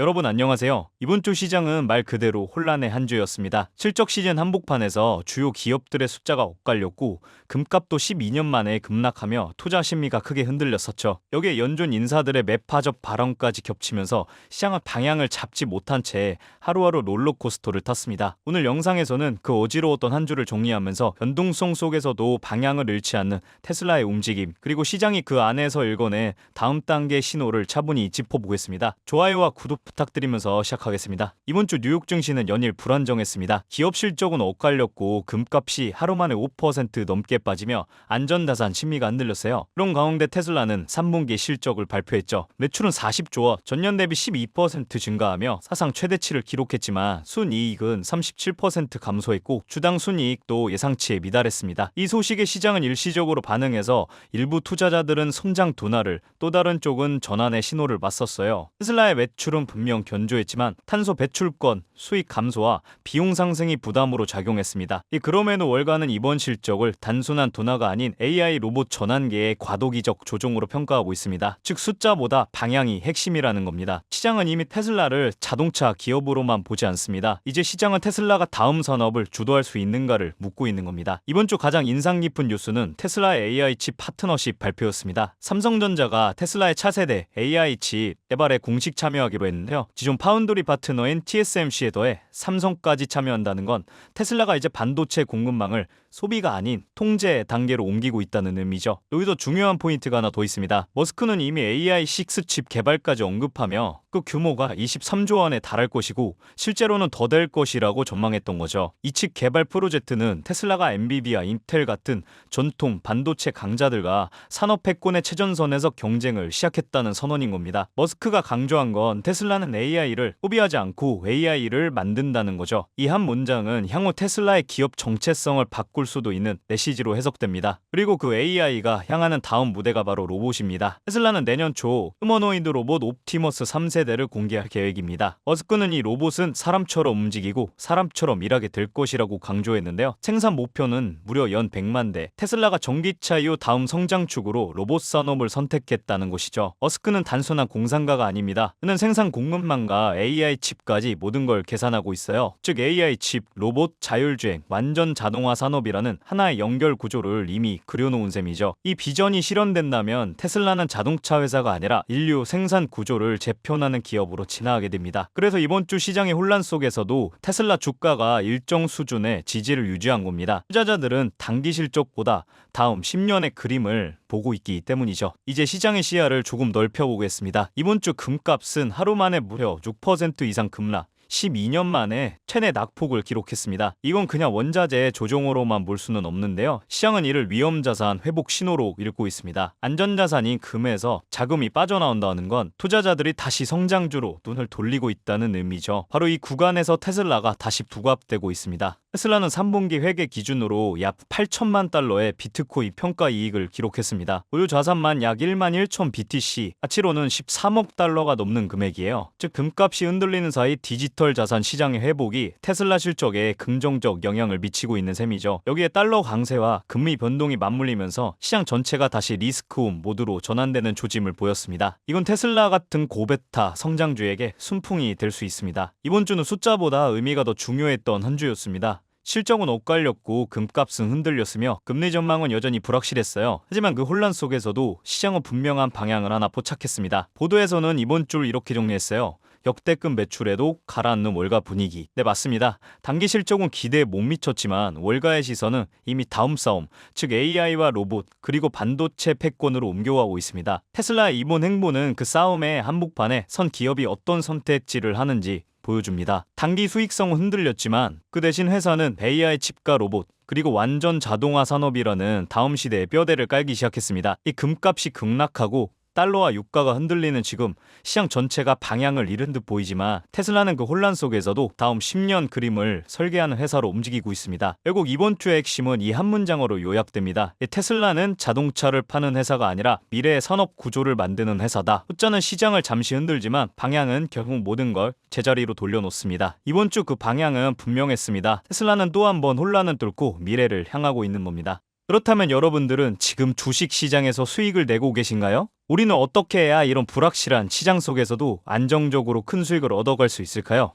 여러분 안녕하세요. 이번 주 시장은 말 그대로 혼란의 한 주였습니다. 실적 시즌 한복판에서 주요 기업들의 숫자가 엇갈렸고 금값도 12년 만에 급락하며 투자 심리가 크게 흔들렸었죠. 여기에 연준 인사들의 매파적 발언까지 겹치면서 시장은 방향을 잡지 못한 채 하루하루 롤러코스터를 탔습니다. 오늘 영상에서는 그 어지러웠던 한 주를 정리하면서 변동성 속에서도 방향을 잃지 않는 테슬라의 움직임 그리고 시장이 그 안에서 읽어내 다음 단계 신호를 차분히 짚어보겠습니다. 좋아요와 구독 부탁드리면서 시작하겠습니다. 이번 주 뉴욕 증시는 연일 불안정했습니다. 기업 실적은 엇갈렸고 금값이 하루 만에 5% 넘게 빠지며 안전자산 심리가 흔들렸어요. 그런 가운데 테슬라는 3분기 실적을 발표했죠. 매출은 40조 원, 전년 대비 12% 증가하며 사상 최대치를 기록했지만 순이익은 37% 감소했고 주당 순이익도 예상치에 미달했습니다. 이 소식에 시장은 일시적으로 반응해서 일부 투자자들은 성장 둔화를 또 다른 쪽은 전환의 신호를 맞섰어요. 테슬라의 매출은 분명 견조했지만 탄소 배출권 수익 감소와 비용 상승이 부담으로 작용했습니다. 이 그럼에도 월가는 이번 실적을 단순한 둔화가 아닌 AI 로봇 전환계의 과도기적 조종으로 평가하고 있습니다. 즉 숫자보다 방향이 핵심이라는 겁니다. 시장은 이미 테슬라를 자동차 기업으로만 보지 않습니다. 이제 시장은 테슬라가 다음 산업을 주도할 수 있는가를 묻고 있는 겁니다. 이번 주 가장 인상 깊은 뉴스는 테슬라의 AI 칩 파트너십 발표였습니다. 삼성전자가 테슬라의 차세대 AI 칩 개발에 공식 참여하기로 했는데 요. 기존 파운드리 파트너인 TSMC에 더해 삼성까지 참여한다는 건 테슬라가 이제 반도체 공급망을 소비가 아닌 통제 단계로 옮기고 있다는 의미죠. 여기서 중요한 포인트가 하나 더 있습니다. 머스크는 이미 AI6 칩 개발까지 언급하며 그 규모가 23조 원에 달할 것이고 실제로는 더 될 것이라고 전망했던 거죠. 이 칩 개발 프로젝트는 테슬라가 엔비디아, 인텔 같은 전통 반도체 강자들과 산업 패권의 최전선에서 경쟁을 시작했다는 선언인 겁니다. 머스크가 강조한 건 테슬라는 AI를 소비하지 않고 AI를 만 든다는 거죠. 이 한 문장은 향후 테슬라의 기업 정체성을 바꿀 수도 있는 메시지로 해석됩니다. 그리고 그 AI가 향하는 다음 무대가 바로 로봇입니다. 테슬라는 내년 초 휴머노이드 로봇 옵티머스 3세대를 공개할 계획입니다. 머스크는 이 로봇은 사람처럼 움직이고 사람처럼 일하게 될 것이라고 강조했는데요. 생산 목표는 무려 연 100만 대. 테슬라가 전기차 이후 다음 성장축으로 로봇 산업을 선택했다는 것이죠. 머스크는 단순한 공상가가 아닙니다. 그는 생산 공급망과 AI 칩까지 모든 걸 계산하고 있어요. 즉 AI 칩, 로봇, 자율주행, 완전 자동화 산업이라는 하나의 연결 구조를 이미 그려놓은 셈이죠. 이 비전이 실현된다면 테슬라는 자동차 회사가 아니라 인류 생산 구조를 재편하는 기업으로 진화하게 됩니다. 그래서 이번 주 시장의 혼란 속에서도 테슬라 주가가 일정 수준의 지지를 유지한 겁니다. 투자자들은 단기 실적보다 다음 10년의 그림을 보고 있기 때문이죠. 이제 시장의 시야를 조금 넓혀보겠습니다. 이번 주 금값은 하루 만에 무려 6% 이상 급락. 12년 만에 최대 낙폭을 기록했습니다. 이건 그냥 원자재 조정으로만 볼 수는 없는데요. 시장은 이를 위험자산 회복 신호로 읽고 있습니다. 안전자산인 금에서 자금이 빠져나온다는 건 투자자들이 다시 성장주로 눈을 돌리고 있다는 의미죠. 바로 이 구간에서 테슬라가 다시 부각되고 있습니다. 테슬라는 3분기 회계 기준으로 약 8천만 달러의 비트코인 평가 이익을 기록했습니다. 보유 자산만 약 1만 1천 BTC, 가치로는 13억 달러가 넘는 금액이에요. 즉 금값이 흔들리는 사이 디지털 자산 시장의 회복이 테슬라 실적에 긍정적 영향을 미치고 있는 셈이죠. 여기에 달러 강세와 금리 변동이 맞물리면서 시장 전체가 다시 리스크홈 모드로 전환되는 조짐을 보였습니다. 이건 테슬라 같은 고베타 성장주에게 순풍이 될 수 있습니다. 이번 주는 숫자보다 의미가 더 중요했던 한 주였습니다. 실적은 엇갈렸고 금값은 흔들렸으며 금리 전망은 여전히 불확실했어요. 하지만 그 혼란 속에서도 시장은 분명한 방향을 하나 포착했습니다. 보도에서는 이번 주를 이렇게 정리했어요. 역대급 매출에도 가라앉는 월가 분위기. 네, 맞습니다. 단기 실적은 기대에 못 미쳤지만 월가의 시선은 이미 다음 싸움, 즉 AI와 로봇, 그리고 반도체 패권으로 옮겨가고 있습니다. 테슬라의 이번 행보는 그 싸움의 한복판에 선 기업이 어떤 선택지를 하는지 보여줍니다. 단기 수익성은 흔들렸지만 그 대신 회사는 AI 칩과 로봇 그리고 완전 자동화 산업이라는 다음 시대의 뼈대를 깔기 시작했습니다. 이 금값이 급락하고 달러와 유가가 흔들리는 지금 시장 전체가 방향을 잃은 듯 보이지만 테슬라는 그 혼란 속에서도 다음 10년 그림을 설계하는 회사로 움직이고 있습니다. 결국 이번 주의 핵심은 이 한 문장으로 요약됩니다. 테슬라는 자동차를 파는 회사가 아니라 미래의 산업 구조를 만드는 회사다. 숫자는 시장을 잠시 흔들지만 방향은 결국 모든 걸 제자리로 돌려놓습니다. 이번 주 그 방향은 분명했습니다. 테슬라는 또 한 번 혼란을 뚫고 미래를 향하고 있는 겁니다. 그렇다면 여러분들은 지금 주식 시장에서 수익을 내고 계신가요? 우리는 어떻게 해야 이런 불확실한 시장 속에서도 안정적으로 큰 수익을 얻어갈 수 있을까요?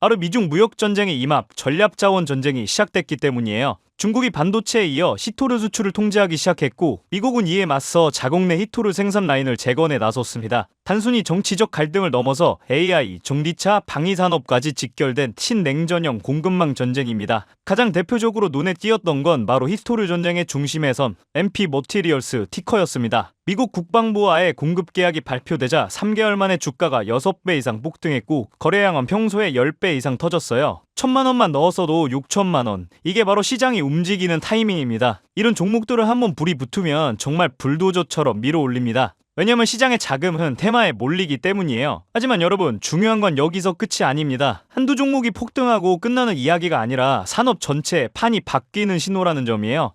바로 미중 무역 전쟁의 임합, 전략 자원 전쟁이 시작됐기 때문이에요. 중국이 반도체에 이어 히토르 수출을 통제하기 시작했고 미국은 이에 맞서 자국 내 히토르 생산 라인을 재건해 나섰습니다. 단순히 정치적 갈등을 넘어서 AI, 전기차, 방위산업까지 직결된 친냉전형 공급망 전쟁입니다. 가장 대표적으로 눈에 띄었던 건 바로 히토르 전쟁의 중심에 선 MP 머티리얼스 티커였습니다. 미국 국방부와의 공급 계약이 발표되자 3개월 만에 주가가 6배 이상 폭등했고 거래량은 평소에 10배 이상 터졌어요. 천만 원만 넣었어도 6천만 원. 이게 바로 시장이 움직이는 타이밍입니다. 이런 종목들을 한번 불이 붙으면 정말 불도저처럼 밀어 올립니다. 왜냐면 시장의 자금은 테마에 몰리기 때문이에요. 하지만 여러분, 중요한 건 여기서 끝이 아닙니다. 한두 종목이 폭등하고 끝나는 이야기가 아니라 산업 전체의 판이 바뀌는 신호라는 점이에요.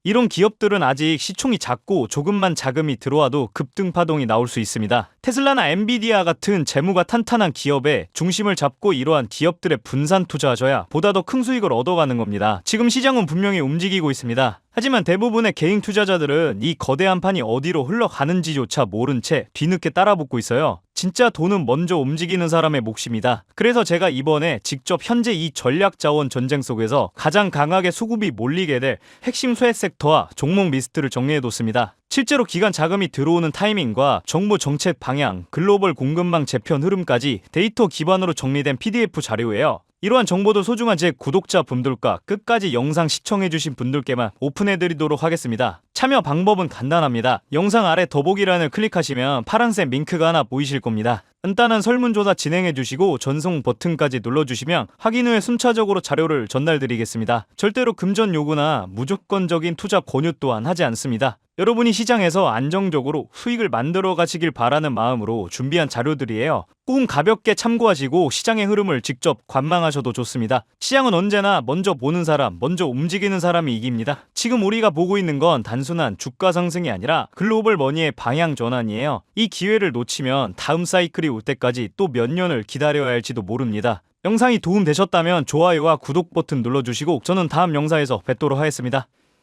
이런 기업들은 아직 시총이 작고 조금만 자금이 들어와도 급등 파동이 나올 수 있습니다. 테슬라나 엔비디아 같은 재무가 탄탄한 기업에 중심을 잡고 이러한 기업들의 분산 투자하셔야 보다 더 큰 수익을 얻어가는 겁니다. 지금 시장은 분명히 움직이고 있습니다. 하지만 대부분의 개인 투자자들은 이 거대한 판이 어디로 흘러가는지조차 모른 채 뒤늦게 따라붙고 있어요. 진짜 돈은 먼저 움직이는 사람의 몫입니다. 그래서 제가 이번에 직접 현재 이 전략 자원 전쟁 속에서 가장 강하게 수급이 몰리게 될 핵심 수혜 섹터와 종목 리스트를 정리해뒀습니다. 실제로 기관 자금이 들어오는 타이밍과 정부 정책 방향, 글로벌 공급망 재편 흐름까지 데이터 기반으로 정리된 PDF 자료예요. 이러한 정보도 소중한 제 구독자 분들과 끝까지 영상 시청해주신 분들께만 오픈해드리도록 하겠습니다. 참여 방법은 간단합니다. 영상 아래 더보기란을 클릭하시면 파란색 링크가 하나 보이실 겁니다. 간단한 설문조사 진행해주시고 전송 버튼까지 눌러주시면 확인 후에 순차적으로 자료를 전달드리겠습니다. 절대로 금전 요구나 무조건적인 투자 권유 또한 하지 않습니다. 여러분이 시장에서 안정적으로 수익을 만들어 가시길 바라는 마음으로 준비한 자료들이에요. 꼭 가볍게 참고하시고 시장의 흐름을 직접 관망하셔도 좋습니다. 시장은 언제나 먼저 보는 사람, 먼저 움직이는 사람이 이깁니다. 지금 우리가 보고 있는 건 단순한 주가 상승이 아니라 글로벌 머니의 방향 전환이에요. 이 기회를 놓치면 다음 사이클이 올 때까지 또 몇 년을 기다려야 할지도 모릅니다. 영상이 도움되셨다면 좋아요와 구독 버튼 눌러주시고 저는 다음 영상에서 뵙도록 하겠습니다.